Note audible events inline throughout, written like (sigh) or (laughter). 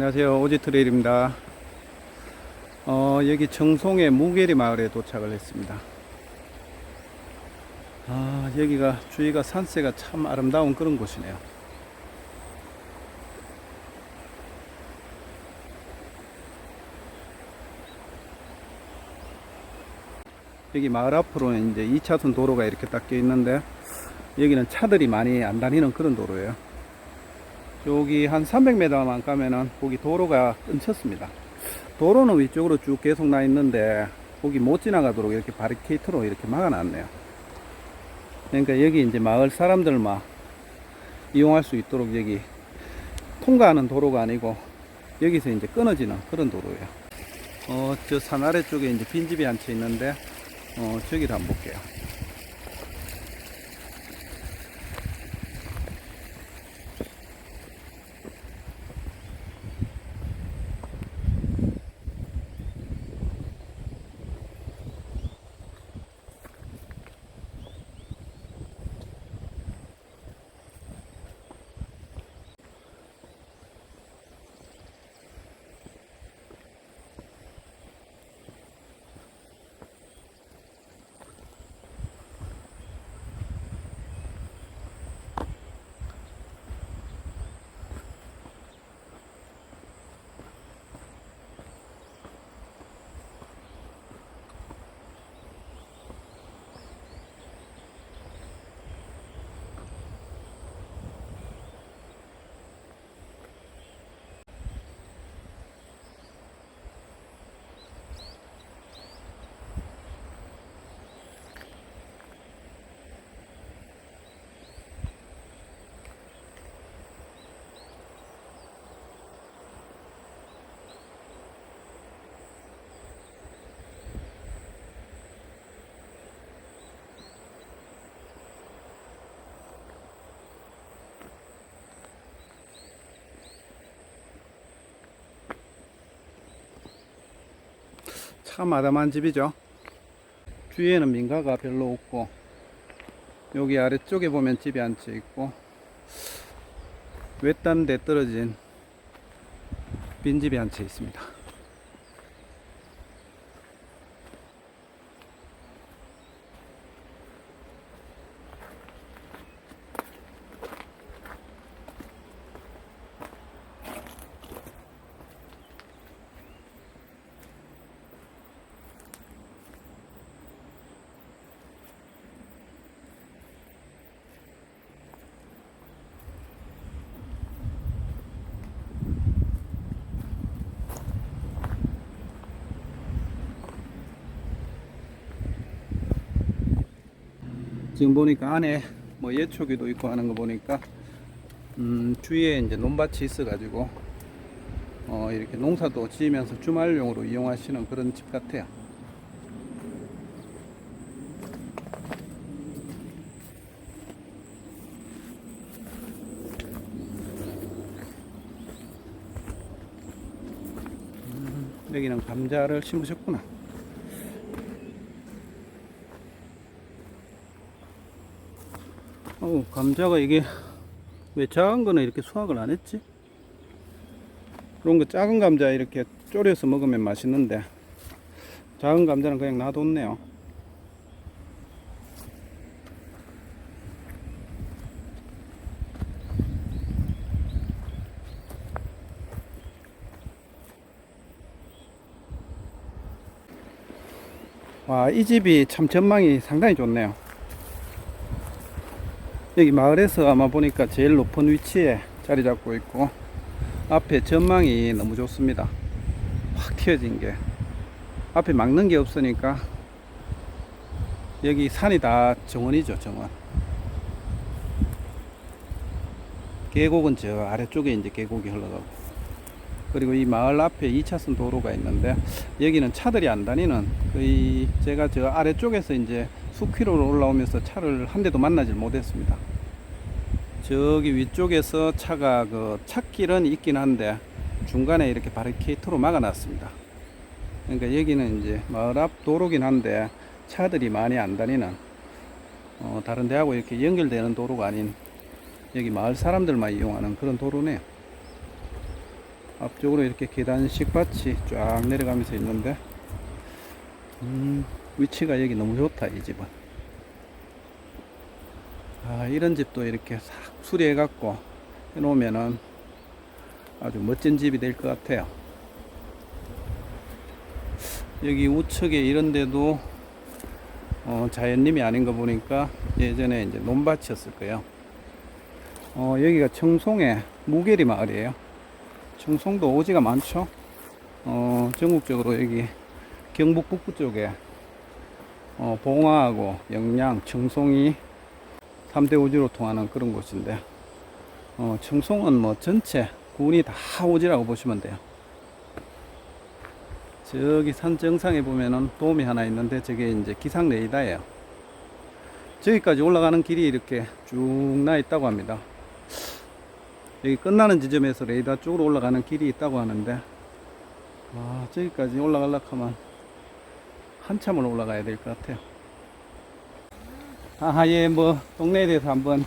안녕하세요. 오지트레일입니다. 어, 여기 청송의 무계리 마을에 도착을 했습니다. 아, 여기가 주위가 산세가 참 아름다운 그런 곳이네요. 여기 마을 앞으로는 이제 2차선 도로가 이렇게 딱 껴 있는데 여기는 차들이 많이 안 다니는 그런 도로예요. 여기 한 300m만 가면은 거기 도로가 끊쳤습니다. 도로는 위쪽으로 쭉 계속 나 있는데 거기 못 지나가도록 이렇게 바리케이트로 이렇게 막아놨네요. 그러니까 여기 이제 마을 사람들만 이용할 수 있도록 여기 통과하는 도로가 아니고 여기서 이제 끊어지는 그런 도로예요. 어, 저 산 아래 쪽에 이제 빈집이 한 채 있는데 어, 저기를 한번 볼게요. 참 아담한 집이죠. 주위에는 민가가 별로 없고 여기 아래쪽에 보면 집이 한채 있고 외딴 데 떨어진 빈집이 한 채 있습니다. 지금 보니까 안에 뭐 예초기도 있고 하는 거 보니까 음, 주위에 이제 논밭이 있어가지고 어, 이렇게 농사도 지으면서 주말용으로 이용하시는 그런 집 같아요. 음, 여기는 감자를 심으셨구나. 어, 감자가 이게 왜 작은 거는 이렇게 수확을 안 했지? 그런 거 작은 감자 이렇게 졸여서 먹으면 맛있는데 작은 감자는 그냥 놔뒀네요. 와, 이 집이 참 전망이 상당히 좋네요. 여기 마을에서 아마 보니까 제일 높은 위치에 자리 잡고 있고 앞에 전망이 너무 좋습니다. 확 튀어진 게 앞에 막는 게 없으니까 여기 산이 다 정원이죠 정원. 계곡은 저 아래쪽에 이제 계곡이 흘러가고 그리고 이 마을 앞에 2차선 도로가 있는데 여기는 차들이 안 다니는 거의 제가 저 아래쪽에서 이제 수키로로 올라오면서 차를 한 대도 만나질 못했습니다. 저기 위쪽에서 차가 그 찻길은 있긴 한데 중간에 이렇게 바리케이트로 막아놨습니다. 그러니까 여기는 이제 마을 앞 도로긴 한데 차들이 많이 안 다니는 어, 다른 데하고 이렇게 연결되는 도로가 아닌 여기 마을 사람들만 이용하는 그런 도로네요. 앞쪽으로 이렇게 계단식 밭이 쫙 내려가면서 있는데 음, 위치가 여기 너무 좋다 이 집은. 아 이런 집도 이렇게 싹 수리해 갖고 해 놓으면은 아주 멋진 집이 될 것 같아요. 여기 우측에 이런 데도 어, 자연님이 아닌 거 보니까 예전에 이제 논밭이었을 거예요. 어, 여기가 청송의 무계리 마을이에요. 청송도 오지가 많죠. 어, 전국적으로 여기 경북 북부 쪽에 어, 봉화하고 영양, 청송이 3대 오지로 통하는 그런 곳인데 어, 청송은 뭐 전체 군이 다 오지라고 보시면 돼요. 저기 산 정상에 보면은 도움이 하나 있는데 저게 이제 기상 레이더예요. 저기까지 올라가는 길이 이렇게 쭉 나 있다고 합니다. 여기 끝나는 지점에서 레이더 쪽으로 올라가는 길이 있다고 하는데 와 저기까지 올라가려고 하면 한참을 올라가야 될 것 같아요 아예 뭐 동네에 대해서 한번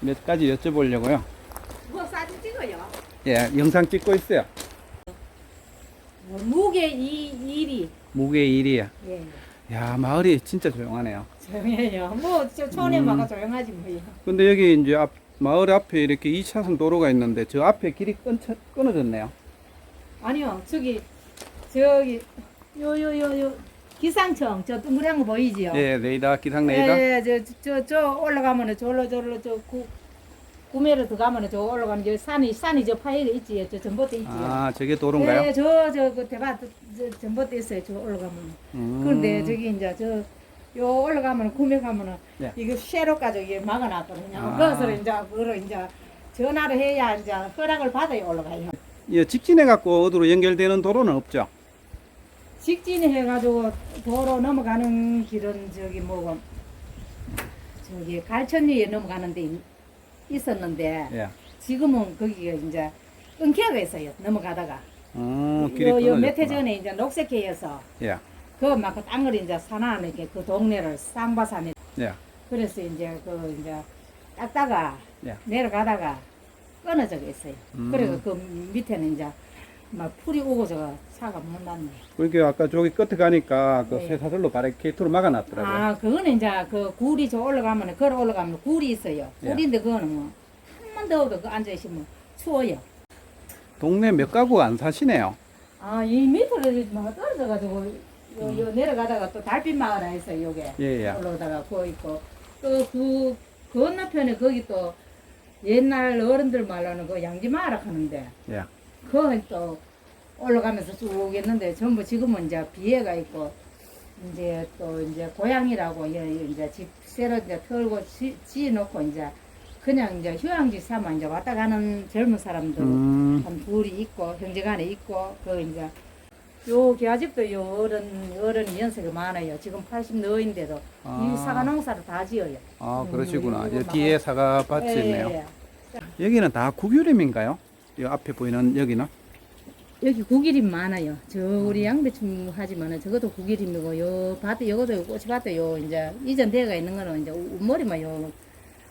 몇 가지 여쭤보려고요 뭐 사진 찍어요? 예 영상 찍고 있어요 뭐 무게 이 일이 무게 1위야 예 야 마을이 진짜 조용하네요 조용해요. 뭐 저 촌에 음. 막아 조용하지 뭐요. 근데 여기 이제 앞, 마을 앞에 이렇게 2차선 도로가 있는데 저 앞에 길이 끊, 끊어졌네요 아니요 저기 저기 요 요 요 요 기상청 저 둥그런 거 보이지요? 예 레이더 기상 레이더 예저저 저 올라가면은 저로 저로 저 구, 구매로 들어가면은 저 올라가는 저 산이 산이 저 파이가 있지 저 전봇대 있지요. 아 저게 도로인가요? 예, 저저그 대밭 저 전봇대 있어요. 저 올라가면. 음. 그런데 저기 이제 저 요 올라가면 구매 가면은 네. 이거 쇠로까지 이게 막아놨거든요. 아. 그래서 이제 그걸 이제 전화를 해야 이제 허락을 받아야 올라가요. 예, 직진해 갖고 어디로 연결되는 도로는 없죠. 직진이 해가지고 도로 넘어가는 길은 저기 뭐고 저기 갈천리에 넘어가는 데 있- 있었는데 예. 지금은 거기가 이제 끊겨가 있어요. 넘어가다가 어, 길이 요, 요몇해 끊어졌구나. 전에 이제 녹색해여서 예. 그막그 땅을 이제 산안에 이렇게 그 동네를 쌍바산에 예. 그래서 이제 그 이제 닦다가 예. 내려가다가 끊어져 있어요. 음. 그리고 그 밑에는 이제 막 풀이 오고 저 차가 못 났네. 그러니까 아까 저기 끝에 가니까 그 네. 쇠사슬로 바리케이트로 막아놨더라고요. 아, 그거는 이제 그 굴이 저 올라가면 걸어 올라가면 굴이 있어요. 예. 굴인데 그거는 뭐 한번 더워도 그 앉아 있으면 추워요. 동네 몇 가구 안 사시네요. 아, 이 밑으로 막 떨어져 가지고 요, 요 내려가다가 또 달빛 마을 에 있어요. 요게 예, 예. 올라오다가 그거 있고 또 그 건너편에 거기 또 옛날 어른들 말로는 그 양지마라 하는데 예. 그건 또 올라가면서 쭉 있는데 전부 지금은 이제 비해가 있고 이제 또 이제 고향이라고 이- 이제 집 새로 이제 털고 지, 지어놓고 이제 그냥 이제 휴양지 삼아 이제 왔다 가는 젊은 사람들 음. 한 둘이 있고 형제간에 있고 그 이제 요 기아집도 요 어른 어른이 연세가 많아요. 지금 80 너인데도 아. 이 사과 농사를 다 지어요. 아, 음, 그러시구나. 막- 뒤에 사과 밭이 예, 있네요. 예, 예. 여기는 다 구규림인가요? 이 앞에 보이는 여기는? 여기 구기림 많아요. 저 우리 양배추 하지만은 저것도 구기림이고 요 밭에 요것도 꽃밭에 요 이제 이전 대가 있는 거는 이제 머리만 요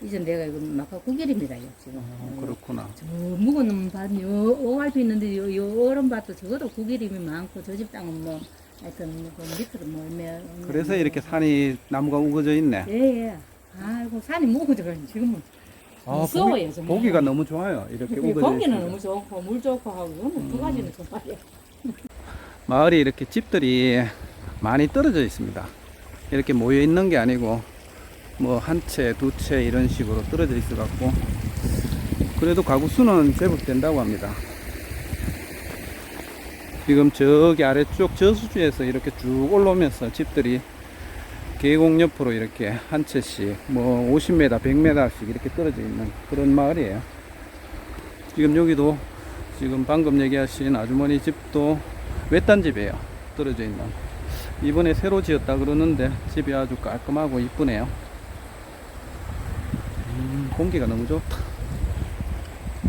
이전 대가 이거 막 구기림이다 요 지금. 어, 그렇구나. 저 묵은 밭요 오갈피 있는데 요, 요 어른 밭도 저것도 구기림이 많고 저 집 땅은 뭐 하여튼 그 밑으로 멀면 그래서 이렇게 산이 나무가 우거져 있네. 예 예. 아이고 산이 무거워져 지금은 아, 무서워요, 보기, 정말. 보기가 너무 좋아요. 이렇게 이 우거져 공기는 있어요. 너무 좋고 물 좋고 하고 이거는 두 가지는 정말이야. (laughs) 마을이 이렇게 집들이 많이 떨어져 있습니다. 이렇게 모여 있는 게 아니고 뭐 한 채, 두 채 이런 식으로 떨어져 있어 갖고 그래도 가구 수는 제법 된다고 합니다. 지금 저기 아래쪽 저수지에서 이렇게 쭉 올라오면서 집들이 계곡 옆으로 이렇게 한 채씩 뭐 50m, 100m씩 이렇게 떨어져 있는 그런 마을이에요. 지금 여기도 지금 방금 얘기하신 아주머니 집도 외딴 집이에요. 떨어져 있는. 이번에 새로 지었다 그러는데 집이 아주 깔끔하고 이쁘네요. 음, 공기가 너무 좋다.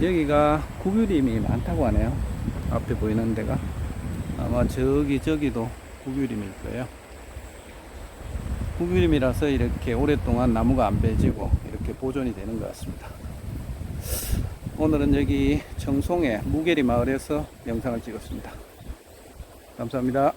여기가 구규림이 많다고 하네요. 앞에 보이는 데가. 아마 저기 저기도 구규림일 거예요. 구규림이라서 이렇게 오랫동안 나무가 안 베지고 이렇게 보존이 되는 것 같습니다. 오늘은 여기 청송의 무계리 마을에서 영상을 찍었습니다. 감사합니다.